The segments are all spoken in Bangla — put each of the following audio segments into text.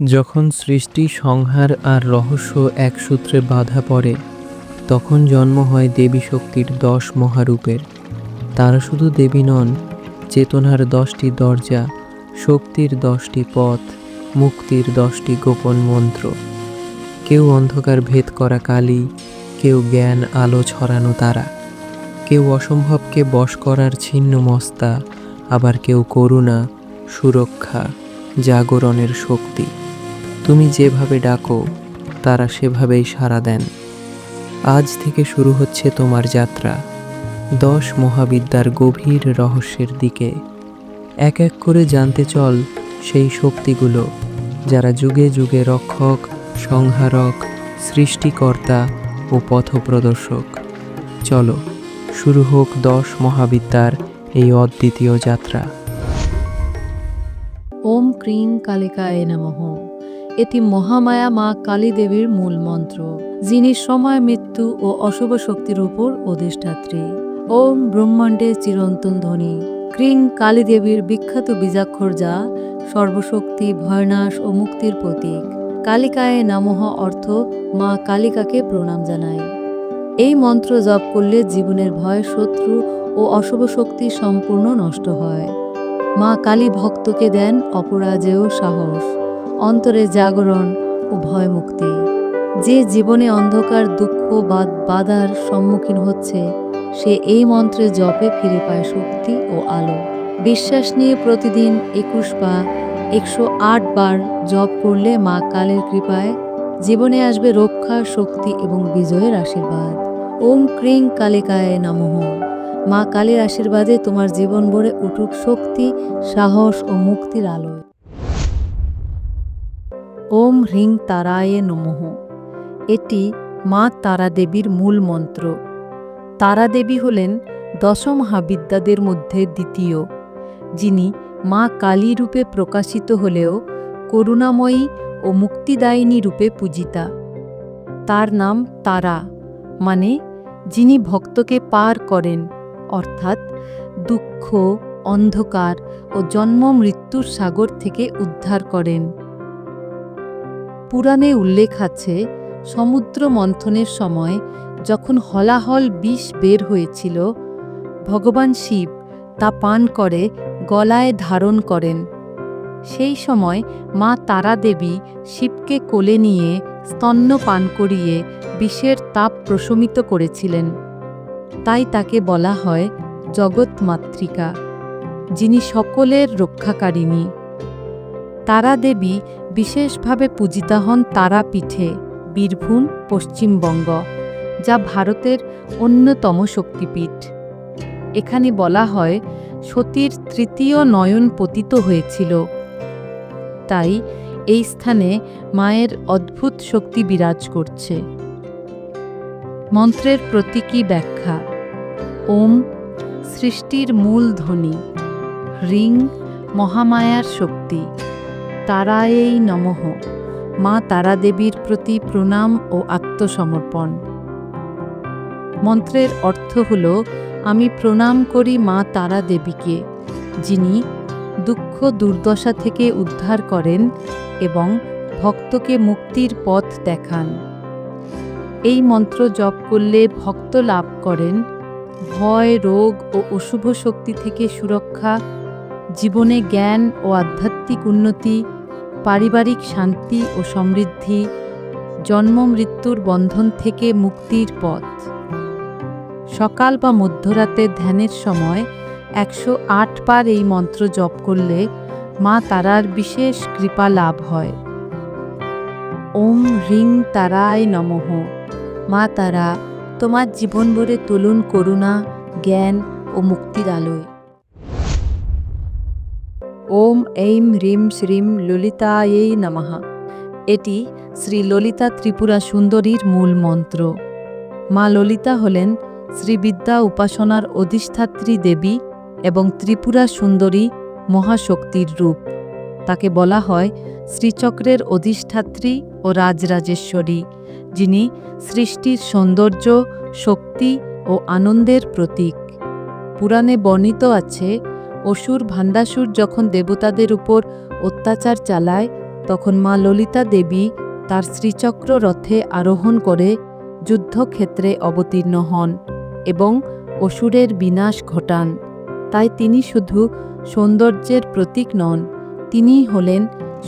যখন সৃষ্টি সংহার আর রহস্য এক সূত্রে বাধা পড়ে, তখন জন্ম হয় দেবী শক্তির দশ মহারূপের। তারা শুধু দেবী নন, চেতনার দশটি দরজা, শক্তির দশটি পথ, মুক্তির দশটি গোপন মন্ত্র। কেউ অন্ধকার ভেদ করা কালী, কেউ জ্ঞান আলো ছড়ানো তারা। কেউ অসম্ভবকে বশ করার ছিন্ন মস্তা, আবার কেউ করুণা, সুরক্ষা, জাগরণের শক্তি। তুমি যেভাবে ডাকো, তারা সেভাবেই সাড়া দেন। আজ থেকে শুরু হচ্ছে তোমার যাত্রা, দশ মহাবিদ্যার গভীর রহস্যের দিকে। এক এক করে জানতে চল সেই শক্তিগুলো, যারা যুগে যুগে রক্ষক, সংহারক, সৃষ্টিকর্তা ও পথপ্রদর্শক। চলো, শুরু হোক দশ মহাবিদ্যার এই অদ্বিতীয় যাত্রা। ওম ক্রিং কালিকায় নমঃ। এটি মহামায়া মা কালী দেবীর মূল মন্ত্র, যিনি সময়, মৃত্যু ও অশুভ শক্তির উপর অধিষ্ঠাত্রী। ওম ব্রহ্মাণ্ডে চিরন্তন ধ্বনি ক্রিং কালী দেবীর বিখ্যাত বীজাক্ষর যা সর্বশক্তি, ভয়নাশ ও মুক্তির প্রতীক। কালিকায় নমঃ অর্থ মা কালিকাকে প্রণাম জানায়। এই মন্ত্র জপ করলে জীবনের ভয়, শত্রু ও অশুভ শক্তি সম্পূর্ণ নষ্ট হয়। মা কালী ভক্তকে দেন অপরাজেয় সাহস। অন্তরে জাগরণ ও ভয় মুক্তি যে জীবনে অন্ধকার, দুঃখ বা বাধার সম্মুখীন হচ্ছে, সে এই মন্ত্রে জপে ফিরে পায় শক্তি ও আলো। বিশ্বাস নিয়ে প্রতিদিন একুশ বা একশো আট বার জপ করলে মা কালের কৃপায় জীবনে আসবে রক্ষা, শক্তি এবং বিজয়ের আশীর্বাদ। ওম ক্রিং কালিকায় নমঃ। মা কালীর আশীর্বাদে তোমার জীবন ভরে উঠুক শক্তি, সাহস ও মুক্তির আলোয়। ওম হ্রিং তারায়ে নমঃ। এটি মা তারা দেবীর মূল মন্ত্র। তারা দেবী হলেন দশমহাবিদ্যাদের মধ্যে দ্বিতীয়, যিনি মা কালী রূপে প্রকাশিত হলেও করুণাময়ী ও মুক্তিদায়িনী রূপে পূজিতা। তার নাম তারা মানে যিনি ভক্তকে পার করেন, অর্থাৎ দুঃখ, অন্ধকার ও জন্ম মৃত্যুর সাগর থেকে উদ্ধার করেন। পুরাণে উল্লেখ আছে সমুদ্র মন্থনের সময় যখন হলাহল বিষ বের হয়েছিল, ভগবান শিব তা পান করে, গলায় ধারণ করেন। সেই সময় মা তারা দেবী শিবকে কোলে নিয়ে স্তন্য পান করিয়ে বিষের তাপ প্রশমিত করেছিলেন। তাই তাকে বলা হয় জগৎমাতৃকা, যিনি সকলের রক্ষাকারিণী। তারা দেবী বিশেষভাবে পূজিতা হন তারাপীঠে বীরভূম, পশ্চিমবঙ্গ, যা ভারতের অন্যতম শক্তিপীঠ। এখানে বলা হয়, সতীর তৃতীয় নয়ন পতিত হয়েছিল। তাই এই স্থানে মায়ের অদ্ভুত শক্তি বিরাজ করছে। মন্ত্রের প্রতীকী ব্যাখ্যা, ওম সৃষ্টির মূল ধ্বনি হ্রিং মহামায়ার শক্তি। তারায়েই নমঃ। মা তারা দেবীর প্রতি প্রণাম ও আত্মসমর্পণ। মন্ত্রের অর্থ হল, আমি প্রণাম করি মা তারা দেবীকে যিনি দুঃখ দুর্দশা থেকে উদ্ধার করেন এবং ভক্তকে মুক্তির পথ দেখান। এই মন্ত্র জপ করলে ভক্ত লাভ করেন। ভয়, রোগ ও অশুভ শক্তি থেকে সুরক্ষা, জীবনে জ্ঞান ও আধ্যাত্মিক উন্নতি পারিবারিক শান্তি ও সমৃদ্ধি, জন্ম মৃত্যুর বন্ধন থেকে মুক্তির পথ। সকাল বা মধ্যরাতে ধ্যানের সময় একশো আট বার এই মন্ত্র জপ করলে মা তারার বিশেষ কৃপা লাভ হয়। ওম হ্রিং তারায় নমঃ। মা তারা, তোমার জীবন ভরে তুলুন করুণা, জ্ঞান ও মুক্তির আলোয়। ওম এইম হ্রিম শ্রীম ললিতায়েই নমঃ। এটি শ্রী ললিতা ত্রিপুরা সুন্দরীর মূল মন্ত্র। মা ললিতা হলেন শ্রীবিদ্যা উপাসনার অধিষ্ঠাত্রী দেবী এবং ত্রিপুরা সুন্দরী মহাশক্তির রূপ। তাকে বলা হয় শ্রীচক্রের অধিষ্ঠাত্রী ও রাজরাজেশ্বরী, যিনি সৃষ্টির সৌন্দর্য, শক্তি ও আনন্দের প্রতীক। পুরাণে বর্ণিত আছে অসুর ভান্ডাসুর যখন দেবতাদের উপর অত্যাচার চালায়, তখন মা ললিতা দেবী তার শ্রীচক্র রথে আরোহণ করে যুদ্ধক্ষেত্রে অবতীর্ণ হন এবং অসুরের বিনাশ ঘটান। তাই তিনি শুধু সৌন্দর্যের প্রতীক নন, তিনিই হলেন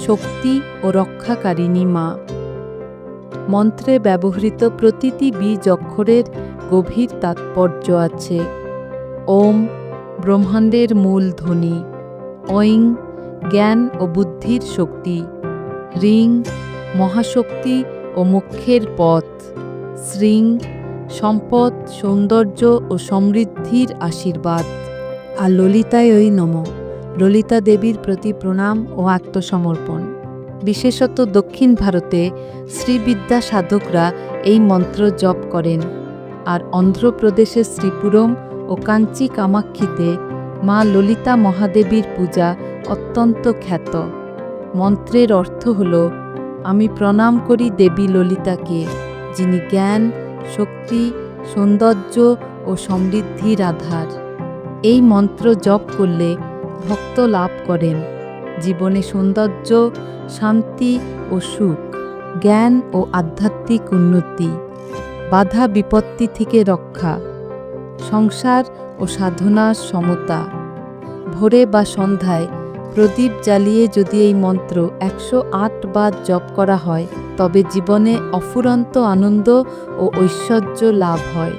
শক্তি ও রক্ষাকারিণী মা। মন্ত্রে ব্যবহৃত প্রতিটি বীজ অক্ষরের গভীর তাৎপর্য আছে। ওম ব্রহ্মাণ্ডের মূল ধ্বনি ঐং জ্ঞান ও বুদ্ধির শক্তি, রিং, মহাশক্তি ও মুখ্যের পথ শ্রিং সম্পদ, সৌন্দর্য ও সমৃদ্ধির আশীর্বাদ। আর ললিতায় ওই নম, ললিতা দেবীর প্রতি প্রণাম ও আত্মসমর্পণ। বিশেষত দক্ষিণ ভারতে শ্রীবিদ্যা সাধকরা এই মন্ত্র জপ করেন। আর অন্ধ্রপ্রদেশের শ্রীপুরম ও কাঞ্চি কামাক্ষিতে মা ললিতা মহাদেবীর পূজা অত্যন্ত খ্যাত। মন্ত্রের অর্থ হল, আমি প্রণাম করি দেবী ললিতাকে, যিনি জ্ঞান, শক্তি, সৌন্দর্য ও সমৃদ্ধির আধার এই মন্ত্র জপ করলে ভক্ত লাভ করেন। জীবনে সৌন্দর্য, শান্তি ও সুখ, জ্ঞান ও আধ্যাত্মিক উন্নতি, বাধা বিপত্তি থেকে রক্ষা। সংসার ও সাধনা সমতা। ভোরে বা সন্ধ্যায় প্রদীপ জ্বালিয়ে যদি এই মন্ত্র একশো আট বার জপ করা হয়, তবে জীবনে অফুরন্ত আনন্দ ও ঐশ্বর্য লাভ হয়।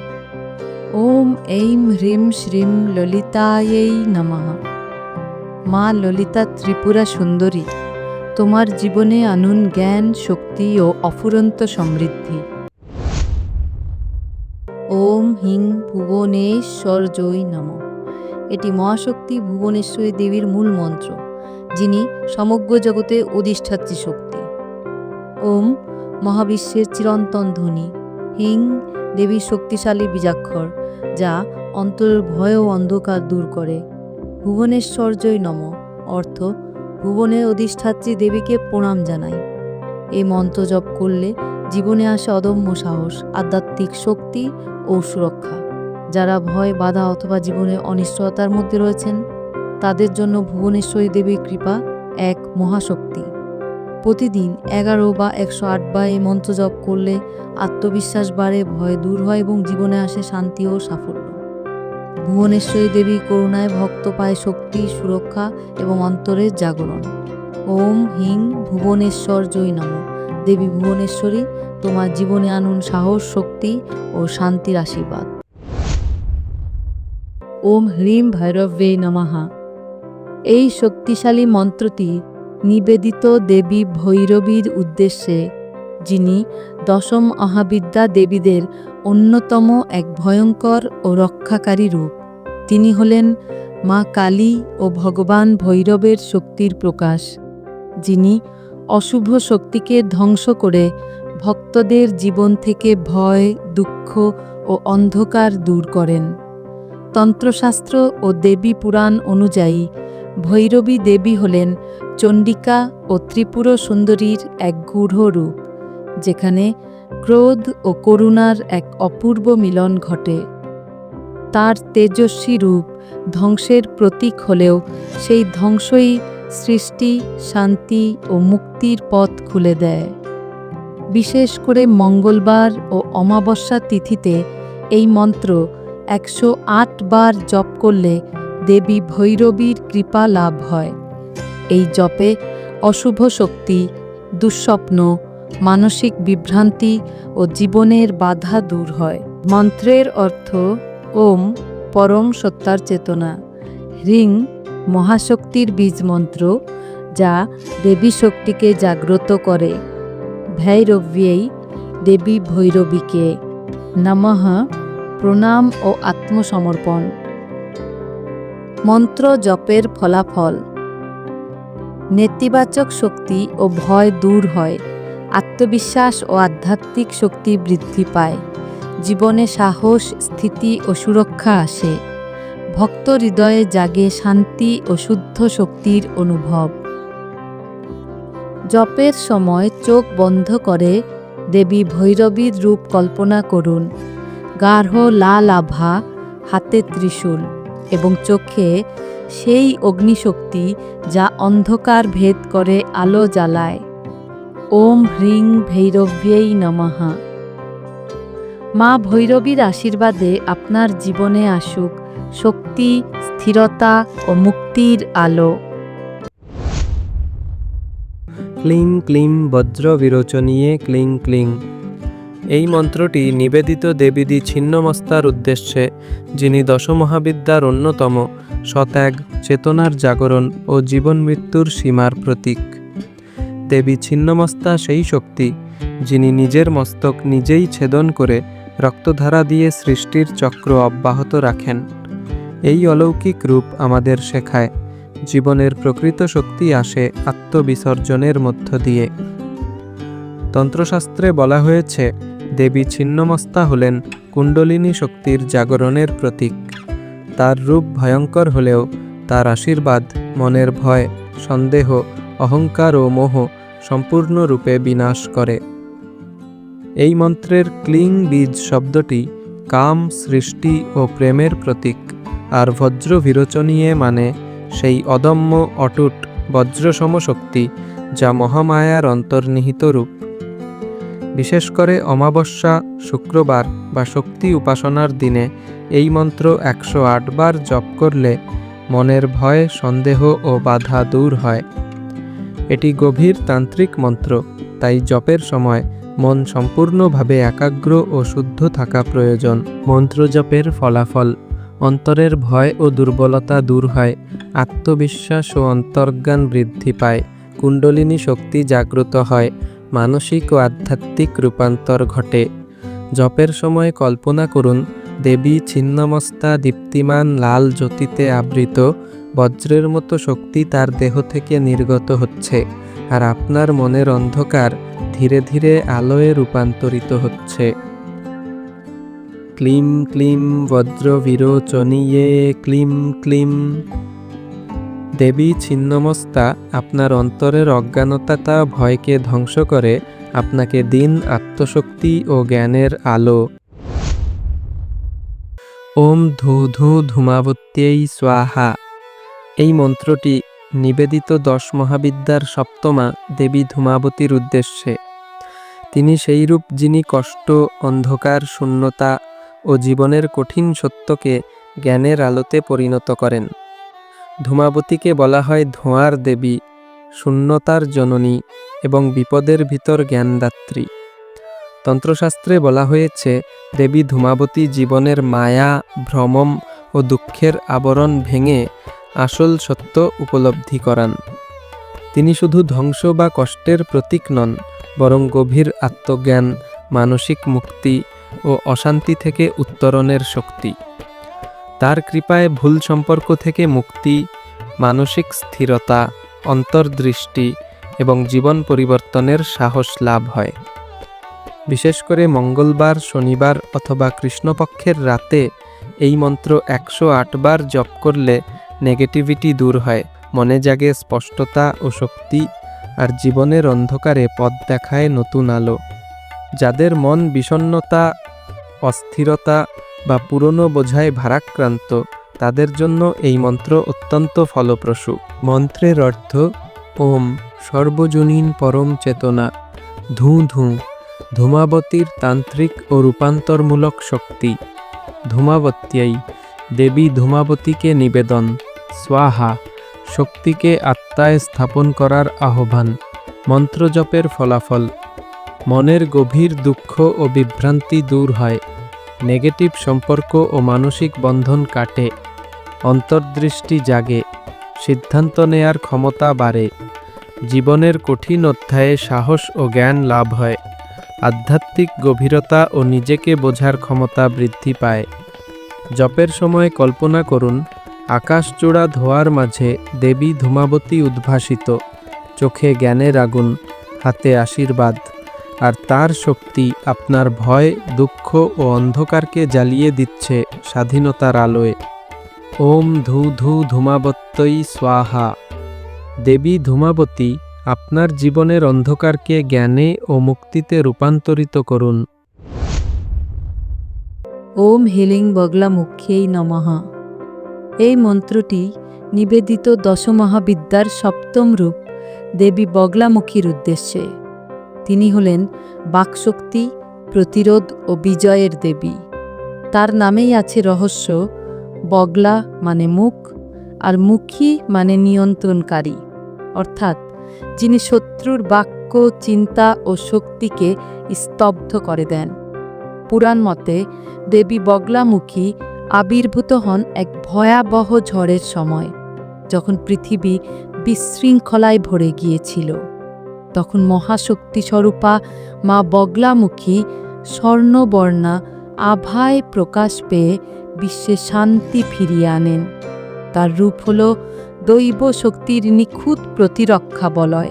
ওম এইম হ্রিম শ্রীম ললিতাयै নমঃ। মা ললিতা ত্রিপুরা সুন্দরী, তোমার জীবনে আনুন জ্ঞান, শক্তি ও অফুরন্ত সমৃদ্ধি। ওম হিং ভুবনেশ্বর্যই নম। এটি মহাশক্তি ভুবনেশ্বরী দেবীর মূল মন্ত্র, যিনি সমগ্র জগতে অধিষ্ঠাত্রী শক্তি। ওম মহাবিশ্বের চিরন্তন ধ্বনি, হিং দেবীর শক্তিশালী বীজাক্ষর, যা অন্তরের ভয় ও অন্ধকার দূর করে। ভুবনেশ্বর্যই নম, অর্থ ভুবনের অধিষ্ঠাত্রী দেবীকে প্রণাম জানাই। এই মন্ত্র জপ করলে জীবনে আসে অদম্য সাহস, আধ্যাত্মিক শক্তি ও সুরক্ষা। যারা ভয়, বাধা অথবা জীবনে অনিশ্চয়তার মধ্যে রয়েছেন, তাদের জন্য ভুবনেশ্বরী দেবীর কৃপা এক মহাশক্তি। প্রতিদিন এগারো বা একশো আট বার এই মন্ত্র জপ করলে আত্মবিশ্বাস বাড়ে, ভয় দূর হয় এবং জীবনে আসে শান্তি ও সাফল্য। ভুবনেশ্বরী দেবী করুণায় ভক্ত পায় শক্তি, সুরক্ষা এবং অন্তরের জাগরণ। ওম হিং ভুবনেশ্বর জয় নম। দেবী ভুবনেশ্বরী তোমার জীবনে আনুন সাহস, শক্তি ও শান্তির আশীর্বাদ। ওম হ্রিম ভৈরবে নমঃ। এই শক্তিশালী মন্ত্রটি নিবেদিত দেবী ভৈরবীর উদ্দেশ্যে, যিনি দশম অহাবিদ্যা দেবীদের অন্যতম এক ভয়ঙ্কর ও রক্ষাকারী রূপ। তিনি হলেন মা কালী ও ভগবান ভৈরবের শক্তির প্রকাশ, যিনি অশুভ শক্তিকে ধ্বংস করে ভক্তদের জীবন থেকে ভয়, দুঃখ ও অন্ধকার দূর করেন। তন্ত্রশাস্ত্র ও দেবী পুরাণ অনুযায়ী, ভৈরবী দেবী হলেন চণ্ডিকা ও ত্রিপুর সুন্দরীর এক গূঢ় রূপ, যেখানে ক্রোধ ও করুণার এক অপূর্ব মিলন ঘটে। তার তেজস্বী রূপ ধ্বংসের প্রতীক হলেও সেই ধ্বংসই সৃষ্টি, শান্তি ও মুক্তির পথ খুলে দেয়। বিশেষ করে মঙ্গলবার ও অমাবস্যা তিথিতে এই মন্ত্র একশো আট বার জপ করলে দেবী ভৈরবীর কৃপা লাভ হয়। এই জপে অশুভ শক্তি, দুঃস্বপ্ন, মানসিক বিভ্রান্তি ও জীবনের বাধা দূর হয়। মন্ত্রের অর্থ ওম পরম সত্তার চেতনা, হ্রিং মহাশক্তির বীজ মন্ত্র যা দেবী শক্তিকে জাগ্রত করে। ভৈরব্যেই দেবী ভৈরবীকে নমঃ প্রণাম ও আত্মসমর্পণ মন্ত্র জপের ফলাফল। নেতিবাচক শক্তি ও ভয় দূর হয়। আত্মবিশ্বাস ও আধ্যাত্মিক শক্তি বৃদ্ধি পায়। জীবনে সাহস, স্থিতি ও সুরক্ষা আসে। ভক্ত হৃদয়ে জাগে শান্তি ও শুদ্ধ শক্তির অনুভব জপের সময় চোখ বন্ধ করে দেবী ভৈরবীর রূপ কল্পনা করুন। গাঢ় লাল আভা, হাতে ত্রিশূল এবং চোখে সেই অগ্নিশক্তি যা অন্ধকার ভেদ করে আলো জ্বালায়। ওম হ্রিং ভৈরব্যেই নমঃ। মা ভৈরবীর আশীর্বাদে আপনার জীবনে আসুক শক্তি, স্থিরতা ও মুক্তির আলো। ক্লিং ক্লিং বজ্র বিরোচনীয়ে ক্লিং ক্লিং। এই মন্ত্রটি নিবেদিত দেবীদি ছিন্নমস্তার উদ্দেশ্যে, যিনি দশমহাবিদ্যার অন্যতম সত্যাগ, চেতনার জাগরণ ও জীবন মৃত্যুর সীমার প্রতীক। দেবী ছিন্নমস্তা সেই শক্তি, যিনি নিজের মস্তক নিজেই ছেদন করে রক্তধারা দিয়ে সৃষ্টির চক্র অব্যাহত রাখেন। এই অলৌকিক রূপ আমাদের শেখায়। জীবনের প্রকৃত শক্তি আসে আত্মবিসর্জনের মধ্য দিয়ে। তন্ত্রশাস্ত্রে বলা হয়েছে, দেবী ছিন্নমস্তা হলেন কুণ্ডলিনী শক্তির জাগরণের প্রতীক। তার রূপ ভয়ঙ্কর হলেও তার আশীর্বাদ, মনের ভয়, সন্দেহ, অহংকার ও মোহ সম্পূর্ণরূপে বিনাশ করে। এই মন্ত্রের ক্লিং বীজ শব্দটি কাম, সৃষ্টি ও প্রেমের প্রতীক, আর বজ্র বিরোচনীয়ে মানে সেই অদম্য, অটুট বজ্রসম শক্তি যা মহামায়ার অন্তর্নিহিত রূপ। বিশেষ করে অমাবস্যা, শুক্রবার বা শক্তি উপাসনার দিনে এই মন্ত্র একশো বার জপ করলে মনের ভয়, সন্দেহ ও বাধা দূর হয়। এটি গভীর তান্ত্রিক মন্ত্র, তাই জপের সময় মন সম্পূর্ণভাবে একাগ্র ও শুদ্ধ থাকা প্রয়োজন। মন্ত্র জপের ফলাফল অন্তরের ভয় ও দুর্বলতা দূর হয়, আত্মবিশ্বাস ও অন্তর্জ্ঞান বৃদ্ধি পায়, কুণ্ডলিনী শক্তি জাগ্রত হয়, মানসিক ও আধ্যাত্মিক রূপান্তর ঘটে। জপের সময় কল্পনা করুন, দেবী ছিন্নমস্তা দীপ্তিমান লাল জ্যোতিতে আবৃত, বজ্রের মতো শক্তি তার দেহ থেকে নির্গত হচ্ছে, আর আপনার মনের অন্ধকার ধীরে ধীরে আলোয় রূপান্তরিত হচ্ছে। ক্লিম ক্লিম বজ্র বিরোচনীয়ে ক্লিম ক্লিম। দেবী ছিন্নমস্তা আপনার অন্তরের অজ্ঞানতা ভয়কে ধ্বংস করে, আপনাকে দিন আত্মশক্তি ও জ্ঞানের আলো। ওম ধু ধু ধূমাবত্যেই স্বাহা। এই মন্ত্রটি নিবেদিত দশ মহাবিদ্যার সপ্তমা দেবী ধূমাবতীর উদ্দেশ্যে। তিনি সেই রূপ যিনি কষ্ট, অন্ধকার, শূন্যতা ও জীবনের কঠিন সত্যকে জ্ঞানের আলোতে পরিণত করেন। ধূমাবতীকে বলা হয় ধোঁয়ার দেবী, শূন্যতার জননী এবং বিপদের ভিতর জ্ঞানদাত্রী। তন্ত্রশাস্ত্রে বলা হয়েছে, দেবী ধূমাবতী জীবনের মায়া, ভ্রমম ও দুঃখের আবরণ ভেঙে আসল সত্য উপলব্ধি করান। তিনি শুধু ধ্বংস বা কষ্টের প্রতীক নন, বরং গভীর আত্মজ্ঞান, মানসিক মুক্তি ও অশান্তি থেকে উত্তরণের শক্তি। তার কৃপায় ভুল সম্পর্ক থেকে মুক্তি, মানসিক স্থিরতা, অন্তর্দৃষ্টি এবং জীবন পরিবর্তনের সাহস লাভ হয়। বিশেষ করে মঙ্গলবার, শনিবার অথবা কৃষ্ণপক্ষের রাতে এই মন্ত্র একশো বার জপ করলে নেগেটিভিটি দূর হয়, মনে জাগে স্পষ্টতা ও শক্তি আর জীবনের অন্ধকারে পথ দেখায় নতুন আলো। যাদের মন বিষণ্ণতা অস্থিরতা বা পুরনো বোঝায় ভারাক্রান্ত, তাদের জন্য এই মন্ত্র অত্যন্ত ফলপ্রসূ। মন্ত্রের অর্থ, ওম, সর্বজনীন পরম চেতনা, ধূ ধূ, ধূমাবতীর তান্ত্রিক ও রূপান্তরমূলক শক্তি। ধূমাবত্যাই দেবী ধূমাবতীকে নিবেদন, স্বাহা, শক্তিকে আত্মায় স্থাপন করার আহ্বান, মন্ত্রজপের ফলাফল। মনের গভীর দুঃখ ও বিভ্রান্তি দূর হয়। নেগেটিভ সম্পর্ক ও মানসিক বন্ধন কাটে, অন্তর্দৃষ্টি জাগে, সিদ্ধান্ত নেয়ার ক্ষমতা বাড়ে, জীবনের কঠিন অধ্যায়ে সাহস ও জ্ঞান লাভ হয়, আধ্যাত্মিক গভীরতা ও নিজেকে বোঝার ক্ষমতা বৃদ্ধি পায়। জপের সময় কল্পনা করুন আকাশচূড়া ধোয়ার মাঝে দেবী ধূমাবতী উদ্ভাসিত, চোখে জ্ঞানের আগুন, হাতে আশীর্বাদ। আর তার শক্তি আপনার ভয়, দুঃখ ও অন্ধকারকে জ্বালিয়ে দিচ্ছে স্বাধীনতার আলোয়। ওম ধু ধু ধূমাবত্যই স্বাহা। দেবী ধূমাবতী, আপনার জীবনের অন্ধকারকে জ্ঞানে ও মুক্তিতে রূপান্তরিত করুন। ওম হিলিং বগলামুখ্যেই নমহা এই মন্ত্রটি নিবেদিত দশমহাবিদ্যার সপ্তম রূপ দেবী বগলামুখীর উদ্দেশ্যে। তিনি হলেন বাকশক্তি, প্রতিরোধ ও বিজয়ের দেবী। তার নামেই আছে রহস্য, বগলা মানে মুখ, আর মুখী মানে নিয়ন্ত্রণকারী। অর্থাৎ যিনি শত্রুর বাক্য, চিন্তা ও শক্তিকে স্তব্ধ করে দেন। পুরাণ মতে দেবী বগলামুখী আবির্ভূত হন এক ভয়াবহ ঝড়ের সময়, যখন পৃথিবী বিশৃঙ্খলায় ভরে গিয়েছিল। তখন মহাশক্তি স্বরূপা মা বগলামুখী স্বর্ণবর্ণা আভায় প্রকাশ পেয়ে বিশ্বে শান্তি ফিরিয়ে আনেন। তার রূপ হল দৈব শক্তির নিখুঁত প্রতিরক্ষা বলয়।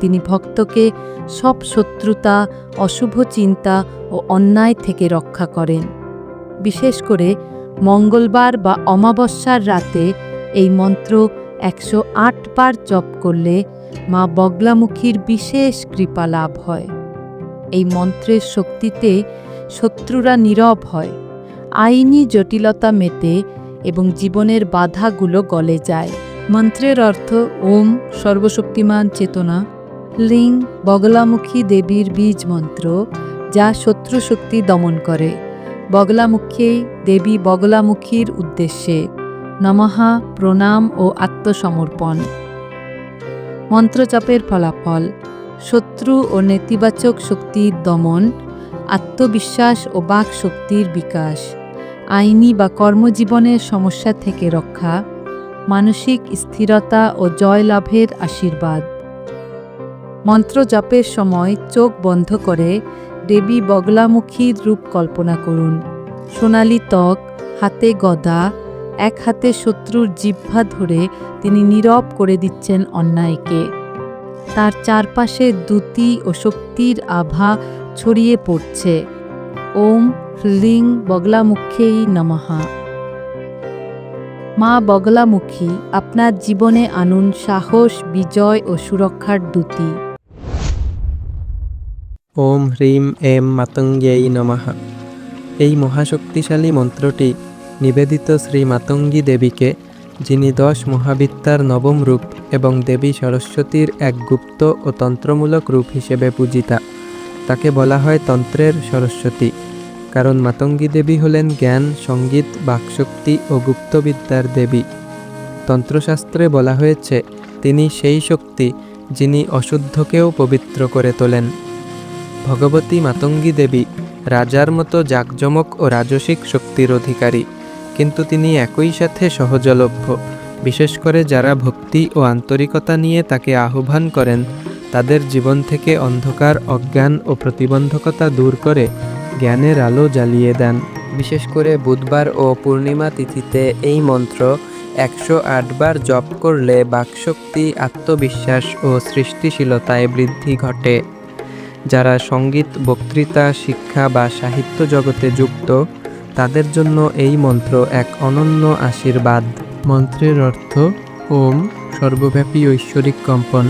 তিনি ভক্তকে সব শত্রুতা, অশুভ চিন্তা ও অন্যায় থেকে রক্ষা করেন। বিশেষ করে মঙ্গলবার বা অমাবস্যার রাতে এই মন্ত্র একশো আট বার জপ করলে মা বগলামুখীর বিশেষ কৃপা লাভ হয়। এই মন্ত্রের শক্তিতে শত্রুরা নীরব হয়, আইনি জটিলতা মেতে এবং জীবনের বাধাগুলো গলে যায়। মন্ত্রের অর্থ ওম সর্বশক্তিমান চেতনা, লিং বগলামুখী দেবীর বীজ মন্ত্র যা শত্রু শক্তি দমন করে। বগলামুখী দেবী বগলামুখীর উদ্দেশ্যে নমহা প্রণাম ও আত্মসমর্পণ। মন্ত্রচাপের ফলাফল, শত্রু ও নেতিবাচক শক্তির দমন, আত্মবিশ্বাস ও বাক শক্তির বিকাশ, আইনি বা কর্মজীবনের সমস্যা থেকে রক্ষা, মানসিক স্থিরতা ও জয়লাভের আশীর্বাদ। মন্ত্র জপের সময় চোখ বন্ধ করে দেবী বগলামুখীর রূপ কল্পনা করুন। সোনালি ত্বক, হাতে গদা এক হাতে শত্রুর জিহ্বা ধরে তিনি নীরব করে দিচ্ছেন অন্যায়কে। তার চারপাশে দ্যুতি ও শক্তির আভা ছড়িয়ে পড়ছে। ওম হ্লিং বগলামুখেই নমহা মা বগলামুখী, আপনার জীবনে আনুন সাহস, বিজয় ও সুরক্ষার দ্যুতি। ওম হ্রিম, এম, মাতঙ্গেই নমঃ। এই মহাশক্তিশালী মন্ত্রটি নিবেদিত শ্রী মাতঙ্গী দেবীকে, যিনি দশ মহাবিদ্যার নবম রূপ এবং দেবী সরস্বতীর এক গুপ্ত ও তন্ত্রমূলক রূপ হিসেবে পূজিতা। তাকে বলা হয় তন্ত্রের সরস্বতী। কারণ মাতঙ্গী দেবী হলেন জ্ঞান, সংগীত, বাকশক্তি ও গুপ্তবিদ্যার দেবী। তন্ত্রশাস্ত্রে বলা হয়েছে, তিনি সেই শক্তি যিনি অশুদ্ধকেও পবিত্র করে তোলেন। ভগবতী মাতঙ্গী দেবী রাজার মতো জাকজমক ও রাজসিক শক্তির অধিকারী। কিন্তু তিনি একই সাথে সহজলভ্য। বিশেষ করে যারা ভক্তি ও আন্তরিকতা নিয়ে তাকে আহ্বান করেন, তাদের জীবন থেকে অন্ধকার, অজ্ঞান ও প্রতিবন্ধকতা দূর করে জ্ঞানের আলো জ্বালিয়ে দেন। বিশেষ করে বুধবার ও পূর্ণিমা তিথিতে এই মন্ত্র একশো আটবার জপ করলে বাকশক্তি, আত্মবিশ্বাস ও সৃষ্টিশীলতায় বৃদ্ধি ঘটে। যারা সংগীত, বক্তৃতা, শিক্ষা বা সাহিত্য জগতে যুক্ত তাদের জন্য এই মন্ত্র এক অনন্য আশীর্বাদ। মন্ত্রের অর্থ, ওম, সর্বব্যাপী ঐশ্বরিক কম্পন।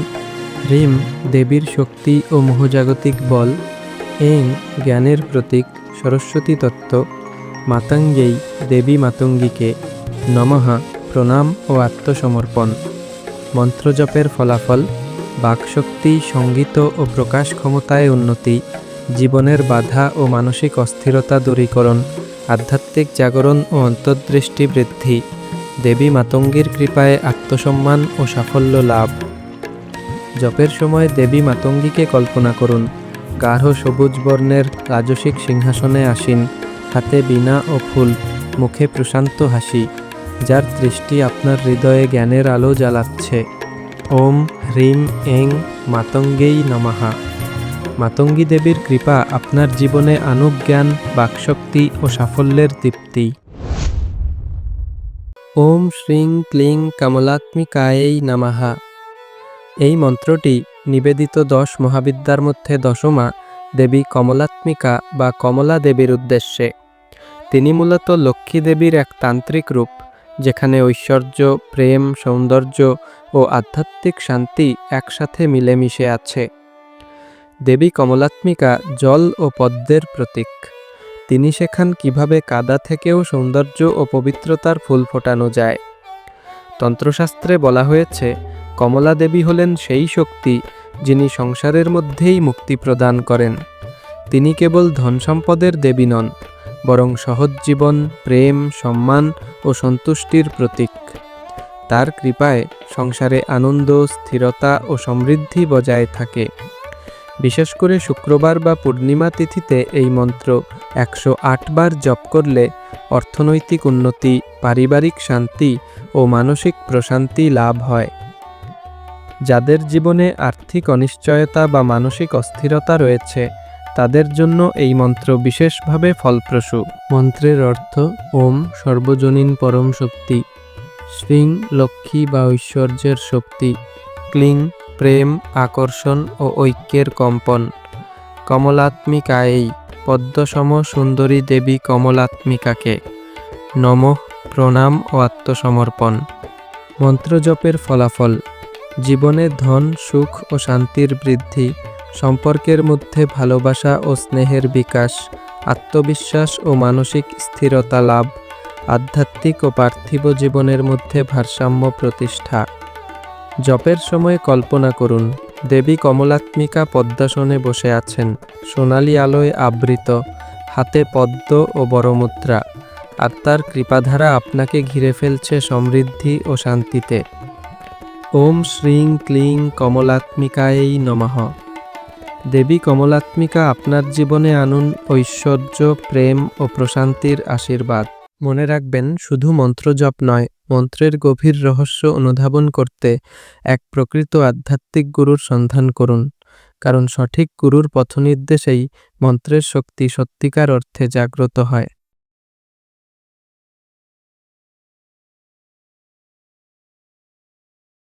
হ্রিম দেবীর শক্তি ও মোহজাগতিক বল। এং, জ্ঞানের প্রতীক, সরস্বতী তত্ত্ব। মাতঙ্গেই, দেবী মাতঙ্গীকে। নমহা প্রণাম ও আত্মসমর্পণ। মন্ত্রজপের ফলাফল, বাকশক্তি, সংগীত ও প্রকাশ ক্ষমতায় উন্নতি। জীবনের বাধা ও মানসিক অস্থিরতা দূরীকরণ। আধ্যাত্মিক জাগরণ ও অন্তর্দৃষ্টি বৃদ্ধি দেবী মাতঙ্গীর কৃপায় আত্মসম্মান ও সাফল্য লাভ। জপের সময় দেবী মাতঙ্গীকে কল্পনা করুন। গাঢ় সবুজ বর্ণের রাজসিক সিংহাসনে আসীন, হাতে বীণা ও ফুল, মুখে প্রশান্ত হাসি, যার দৃষ্টি আপনার হৃদয়ে জ্ঞানের আলো জ্বালাচ্ছে। ওম, হ্রিম, এং, মাতঙ্গেই নমহা মাতঙ্গী দেবীর কৃপা আপনার জীবনে আনুক জ্ঞান, বাকশক্তি ও সাফল্যের তৃপ্তি ওম শ্রীং ক্লিং কমলাত্মিকায়েই নামাহা এই মন্ত্রটি নিবেদিত দশ মহাবিদ্যার মধ্যে দশমা দেবী কমলাত্মিকা বা কমলা দেবীর উদ্দেশ্যে। তিনি মূলত লক্ষ্মী দেবীর এক তান্ত্রিক রূপ, যেখানে ঐশ্বর্য, প্রেম, সৌন্দর্য ও আধ্যাত্মিক শান্তি একসাথে মিলেমিশে আছে। দেবী কমলাত্মিকা জল ও পদ্মের প্রতীক। তিনি শেখান কীভাবে কাদা থেকেও সৌন্দর্য ও পবিত্রতার ফুল ফোটানো যায়। তন্ত্রশাস্ত্রে বলা হয়েছে কমলা দেবী হলেন সেই শক্তি যিনি সংসারের মধ্যেই মুক্তি প্রদান করেন। তিনি কেবল ধন সম্পদের দেবী নন, বরং সহজ জীবন, প্রেম, সম্মান ও সন্তুষ্টির প্রতীক। তার কৃপায় সংসারে আনন্দ, স্থিরতা ও সমৃদ্ধি বজায় থাকে। বিশেষ করে শুক্রবার বা পূর্ণিমা তিথিতে এই মন্ত্র একশো বার জপ করলে অর্থনৈতিক উন্নতি, পারিবারিক শান্তি ও মানসিক প্রশান্তি লাভ হয়। যাদের জীবনে আর্থিক অনিশ্চয়তা বা মানসিক অস্থিরতা রয়েছে, তাদের জন্য এই মন্ত্র বিশেষভাবে ফলপ্রসূ। মন্ত্রের অর্থ, ওম সর্বজনীন পরম শক্তি। শ্রীং লক্ষ্মী বা ঐশ্বর্যের শক্তি। ক্লিং প্রেম, আকর্ষণ ও ঐক্যের কম্পন। কমলাত্মিকায়েই পদ্মসম সুন্দরী দেবী কমলাত্মিকাকে। নমঃ, প্রণাম ও আত্মসমর্পণ। মন্ত্রজপের ফলাফল। জীবনে ধন, সুখ ও শান্তির বৃদ্ধি, সম্পর্কের মধ্যে ভালোবাসা ও স্নেহের বিকাশ, আত্মবিশ্বাস ও মানসিক স্থিরতা লাভ, আধ্যাত্মিক ও পার্থিব জীবনের মধ্যে ভারসাম্য প্রতিষ্ঠা। জপের সময় কল্পনা করুন, দেবী কমলাত্মিকা পদ্মাসনে বসে আছেন, সোনালি আলোয় আবৃত, হাতে পদ্ম ও বড়মুদ্রা আর তার কৃপাধারা আপনাকে ঘিরে ফেলছে সমৃদ্ধি ও শান্তিতে। ওম শ্রীং ক্লিং কমলাত্মিকায়েই নমঃ। দেবী কমলাত্মিকা আপনার জীবনে আনুন ঐশ্বর্য, প্রেম ও প্রশান্তির আশীর্বাদ। মনে রাখবেন, শুধু মন্ত্র জপ নয়, মন্ত্রের গভীর রহস্য অনুধাবন করতে এক প্রকৃত আধ্যাত্মিক গুরুর সন্ধান করুন। কারণ সঠিক গুরুর পথনির্দেশেই মন্ত্রের শক্তি সত্যিকার অর্থে জাগ্রত হয়।